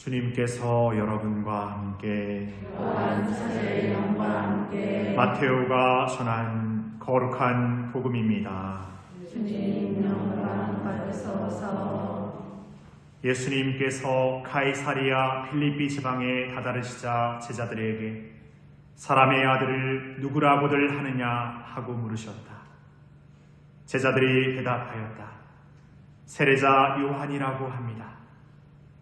주님께서 여러분과 함께 마테오가 전한 거룩한 복음입니다. 주님 영광 받으소서 예수님께서 카이사리아 필리피 지방에 다다르시자 제자들에게 사람의 아들을 누구라고들 하느냐 하고 물으셨다. 제자들이 대답하였다. 세례자 요한이라고 합니다.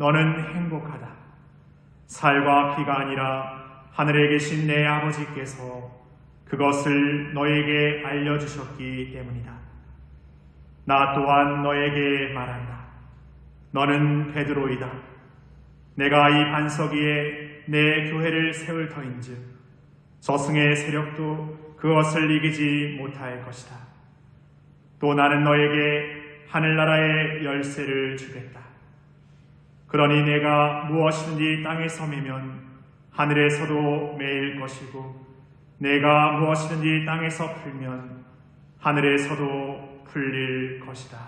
너는 행복하다. 살과 피가 아니라 하늘에 계신 내 아버지께서 그것을 너에게 알려주셨기 때문이다. 나 또한 너에게 말한다. 너는 베드로이다. 내가 이 반석 위에 내 교회를 세울 터인즉 저승의 세력도 그것을 이기지 못할 것이다. 또 나는 너에게 하늘나라의 열쇠를 주겠다. 그러니 내가 무엇이든지 땅에서 매면 하늘에서도 매일 것이고 내가 무엇이든지 땅에서 풀면 하늘에서도 풀릴 것이다.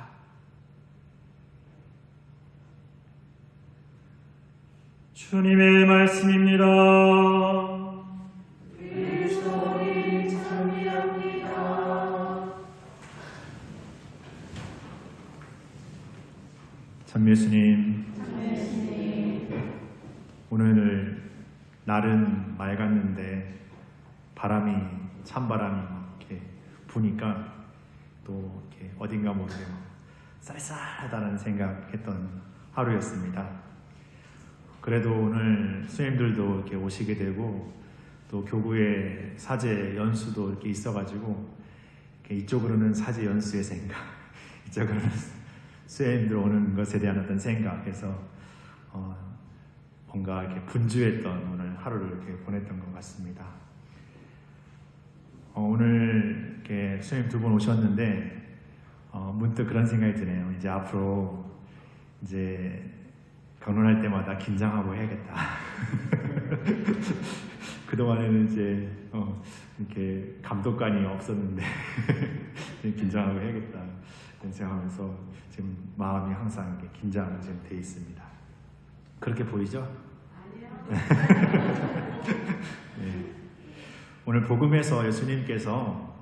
주님의 말씀입니다. 참 예수님, 날은 맑았는데 바람이 찬바람이 막 이렇게 부니까 또 이렇게 어딘가 모르게 막 쌀쌀하다는 생각했던 하루였습니다. 그래도 오늘 수님들도 이렇게 오시게 되고 또 교구의 사제 연수도 이렇게 있어가지고 이렇게 이쪽으로는 사제 연수의 생각, 이쪽으로는 수혜님들 오는 것에 대한 어떤 생각에서 어, 뭔가 이렇게 분주했던 오늘 하루를 이렇게 보냈던 것 같습니다. 어, 오늘 이렇게 수혜님 두 분 오셨는데 어, 문득 그런 생각이 드네요. 이제 앞으로 이제 강론할 때마다 긴장하고 해야겠다. 그동안에는 이제 어, 이렇게 감독관이 없었는데 긴장하고 해야겠다. 생각하면서 지금 마음이 항상 이렇게 긴장 지금 돼 있습니다. 그렇게 보이죠? 네. 오늘 복음에서 예수님께서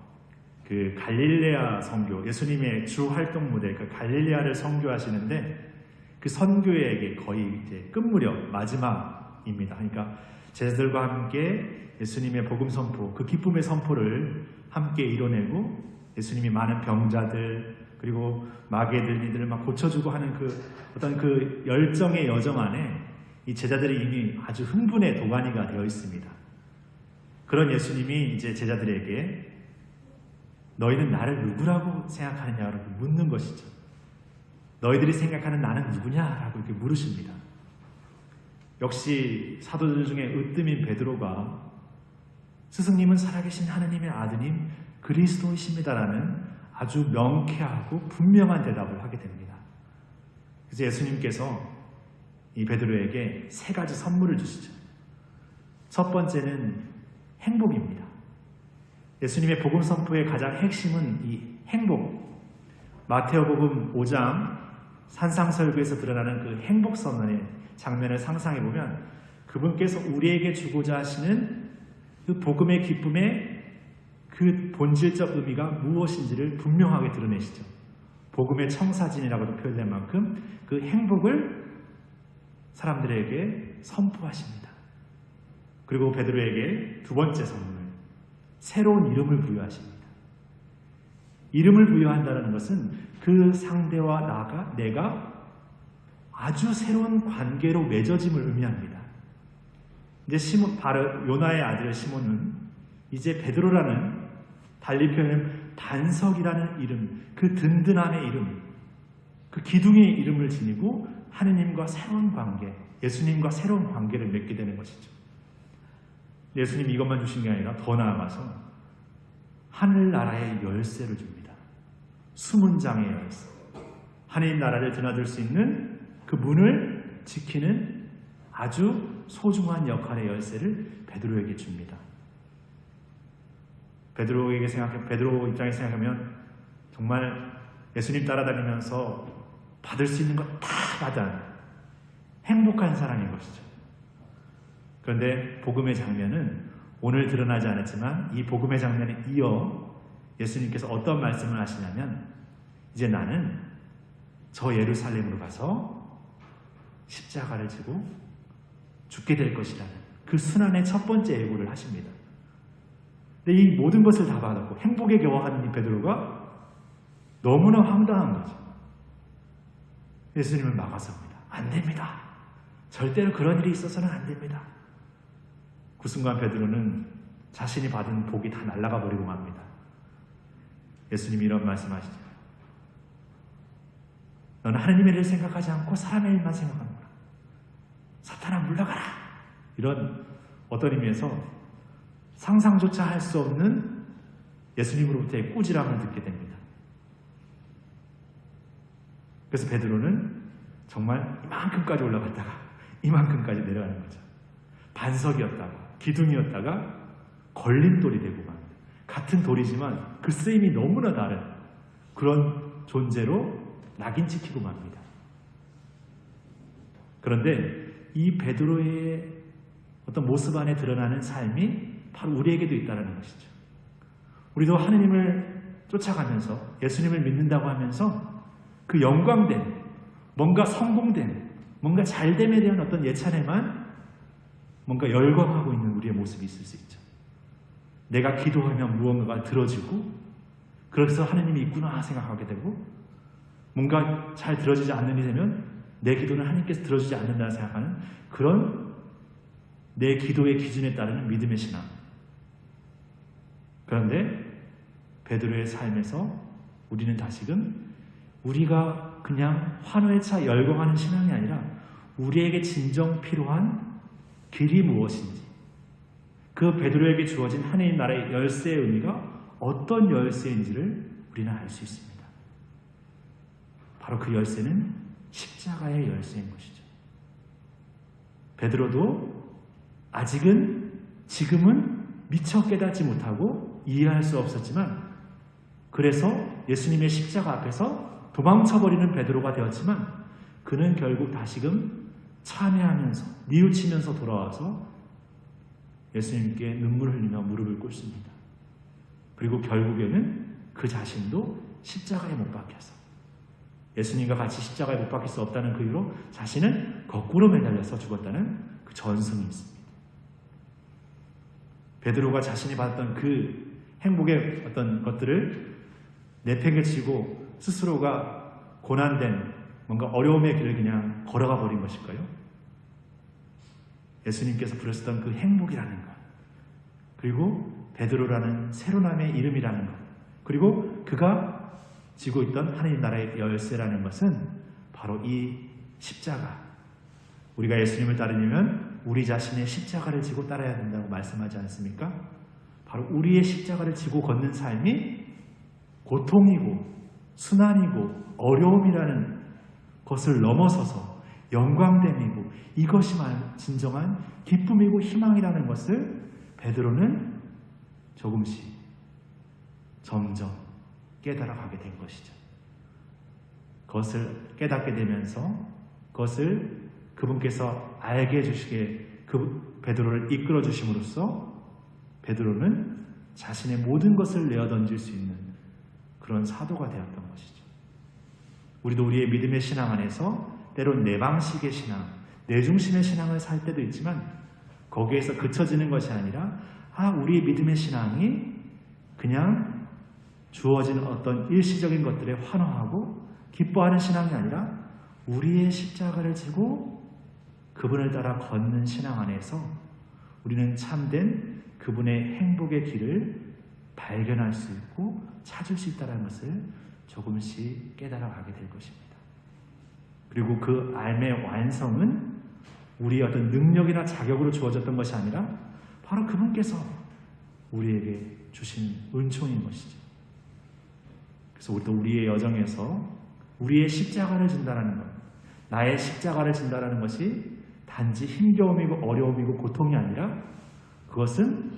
그 갈릴레아 선교, 예수님의 주 활동 무대, 그 갈릴레아를 선교하시는데 그 선교에게 거의 이제 끝무렵 마지막입니다. 그러니까 제자들과 함께 예수님의 복음 선포, 그 기쁨의 선포를 함께 이뤄내고 예수님이 많은 병자들 그리고 들린 이들을 막 고쳐주고 하는 그 어떤 그 열정의 여정 안에 이 제자들이 이미 아주 흥분의 도가니가 되어 있습니다. 그런 예수님이 이제 제자들에게 너희는 나를 누구라고 생각하느냐고 묻는 것이죠. 너희들이 생각하는 나는 누구냐라고 이렇게 물으십니다. 역시 사도들 중에 으뜸인 베드로가 스승님은 살아계신 하느님의 아드님 그리스도이십니다라는 아주 명쾌하고 분명한 대답을 하게 됩니다. 그래서 예수님께서 이 베드로에게 세 가지 선물을 주시죠. 첫 번째는 행복입니다. 예수님의 복음 선포의 가장 핵심은 이 행복. 마테오복음 5장 산상설교에서 드러나는 그 행복 선언의 장면을 상상해 보면 그분께서 우리에게 주고자 하시는 그 복음의 기쁨의 그 본질적 의미가 무엇인지를 분명하게 드러내시죠. 복음의 청사진이라고도 표현된 만큼 그 행복을 사람들에게 선포하십니다. 그리고 베드로에게 두 번째 선물, 새로운 이름을 부여하십니다. 이름을 부여한다는 것은 그 상대와 나가 내가 아주 새로운 관계로 맺어짐을 의미합니다. 이제 시몬 바로 요나의 아들 시몬은 이제 베드로라는 달리 표현하면 반석이라는 이름, 그 든든함의 이름, 그그 기둥의 이름을 지니고 하느님과 새로운 관계, 예수님과 새로운 관계를 맺게 되는 것이죠. 예수님이 이것만 주신 게 아니라 더 나아가서 하늘나라의 열쇠를 줍니다. 수문장의 열쇠. 하나님 나라를 드나들 수 있는 그 문을 지키는 아주 소중한 역할의 열쇠를 베드로에게 줍니다. 베드로에게 생각해 베드로 입장에 생각하면 정말 예수님 따라다니면서 받을 수 있는 것다 받은 행복한 사람인 것이죠. 그런데 복음의 장면은 오늘 드러나지 않았지만 이 복음의 장면에 이어 예수님께서 어떤 말씀을 하시냐면 이제 나는 저 예루살렘으로 가서 십자가를 지고 죽게 될 것이라는 그 순환의 첫 번째 예고를 하십니다. 이 모든 것을 다 받았고 행복에 겨워하는 이 베드로가 너무나 황당한 거죠. 예수님을 막아섭니다. 안 됩니다. 절대로 그런 일이 있어서는 안 됩니다. 그 순간 베드로는 자신이 받은 복이 다 날아가 버리고 맙니다. 예수님이 이런 말씀하시죠. 너는 하나님의 일을 생각하지 않고 사람의 일만 생각하는구나. 사탄아 물러가라. 이런 어떤 의미에서 상상조차 할 수 없는 예수님으로부터의 꾸지람을 듣게 됩니다. 그래서 베드로는 정말 이만큼까지 올라갔다가 이만큼까지 내려가는 거죠. 반석이었다가 기둥이었다가 걸림돌이 되고 만 같은 돌이지만 그 쓰임이 너무나 다른 그런 존재로 낙인 찍히고 맙니다. 그런데 이 베드로의 어떤 모습 안에 드러나는 삶이 바로 우리에게도 있다는 것이죠. 우리도 하느님을 쫓아가면서 예수님을 믿는다고 하면서 그 영광된 뭔가 성공된 뭔가 잘됨에 대한 어떤 예찬에만 뭔가 열광하고 있는 우리의 모습이 있을 수 있죠. 내가 기도하면 무언가가 들어지고 그래서 하느님이 있구나 생각하게 되고 뭔가 잘 들어지지 않는 일이 되면 내 기도는 하나님께서 들어주지 않는다 생각하는 그런 내 기도의 기준에 따르는 믿음의 신앙. 그런데 베드로의 삶에서 우리는 다시금 우리가 그냥 환호에 차 열광하는 신앙이 아니라 우리에게 진정 필요한 길이 무엇인지 그 베드로에게 주어진 하나님 나라의 열쇠의 의미가 어떤 열쇠인지를 우리는 알 수 있습니다. 바로 그 열쇠는 십자가의 열쇠인 것이죠. 베드로도 아직은 지금은 미처 깨닫지 못하고 이해할 수 없었지만 그래서 예수님의 십자가 앞에서 도망쳐버리는 베드로가 되었지만 그는 결국 다시금 참회하면서 뉘우치면서 돌아와서 예수님께 눈물을 흘리며 무릎을 꿇습니다. 그리고 결국에는 그 자신도 십자가에 못 박혀서 예수님과 같이 십자가에 못 박힐 수 없다는 그 이유로 자신은 거꾸로 매달려서 죽었다는 그 전승이 있습니다. 베드로가 자신이 받았던 그 행복의 어떤 것들을 내팽개치고 스스로가 고난된 뭔가 어려움의 길을 그냥 걸어가 버린 것일까요? 예수님께서 부르셨던 그 행복이라는 것, 그리고 베드로라는 새로남의 이름이라는 것, 그리고 그가 지고 있던 하나님 나라의 열쇠라는 것은 바로 이 십자가. 우리가 예수님을 따르려면 우리 자신의 십자가를 지고 따라야 된다고 말씀하지 않습니까? 바로 우리의 십자가를 지고 걷는 삶이 고통이고 순환이고 어려움이라는 것을 넘어서서 영광됨이고 이것이 진정한 기쁨이고 희망이라는 것을 베드로는 조금씩 점점 깨달아가게 된 것이죠. 그것을 깨닫게 되면서 그것을 그분께서 알게 해주시게 그 베드로를 이끌어 주심으로써 베드로는 자신의 모든 것을 내어 던질 수 있는 그런 사도가 되었던 것이죠. 우리도 우리의 믿음의 신앙 안에서 때론 내 방식의 신앙, 내 중심의 신앙을 살 때도 있지만 거기에서 그쳐지는 것이 아니라 아 우리의 믿음의 신앙이 그냥 주어진 어떤 일시적인 것들에 환호하고 기뻐하는 신앙이 아니라 우리의 십자가를 지고 그분을 따라 걷는 신앙 안에서 우리는 참된 그분의 행복의 길을 발견할 수 있고 찾을 수 있다는 것을 조금씩 깨달아 가게 될 것입니다. 그리고 그 삶의 완성은 우리의 어떤 능력이나 자격으로 주어졌던 것이 아니라 바로 그분께서 우리에게 주신 은총인 것이죠. 그래서 우리도 우리의 여정에서 우리의 십자가를 진다라는 것, 나의 십자가를 진다라는 것이 단지 힘겨움이고 어려움이고 고통이 아니라 그것은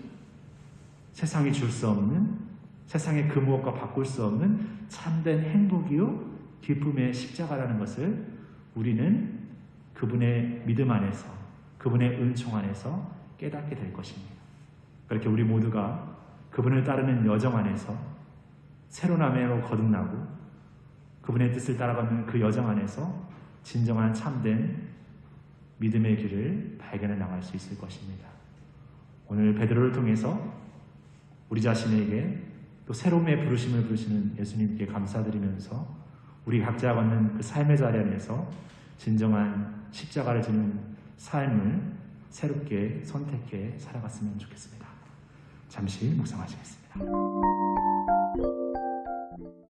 세상이 줄 수 없는 세상의 그 무엇과 바꿀 수 없는 참된 행복이요 기쁨의 십자가라는 것을 우리는 그분의 믿음 안에서 그분의 은총 안에서 깨닫게 될 것입니다. 그렇게 우리 모두가 그분을 따르는 여정 안에서 아멘으로 거듭나고 그분의 뜻을 따라가는 그 여정 안에서 진정한 참된 믿음의 길을 발견해 나갈 수 있을 것입니다. 오늘 베드로를 통해서 우리 자신에게 또 새로움의 부르심을 부르시는 예수님께 감사드리면서 우리 각자가 걷는 그 삶의 자리 안에서 진정한 십자가를 지는 삶을 새롭게 선택해 살아갔으면 좋겠습니다. 잠시 묵상하시겠습니다.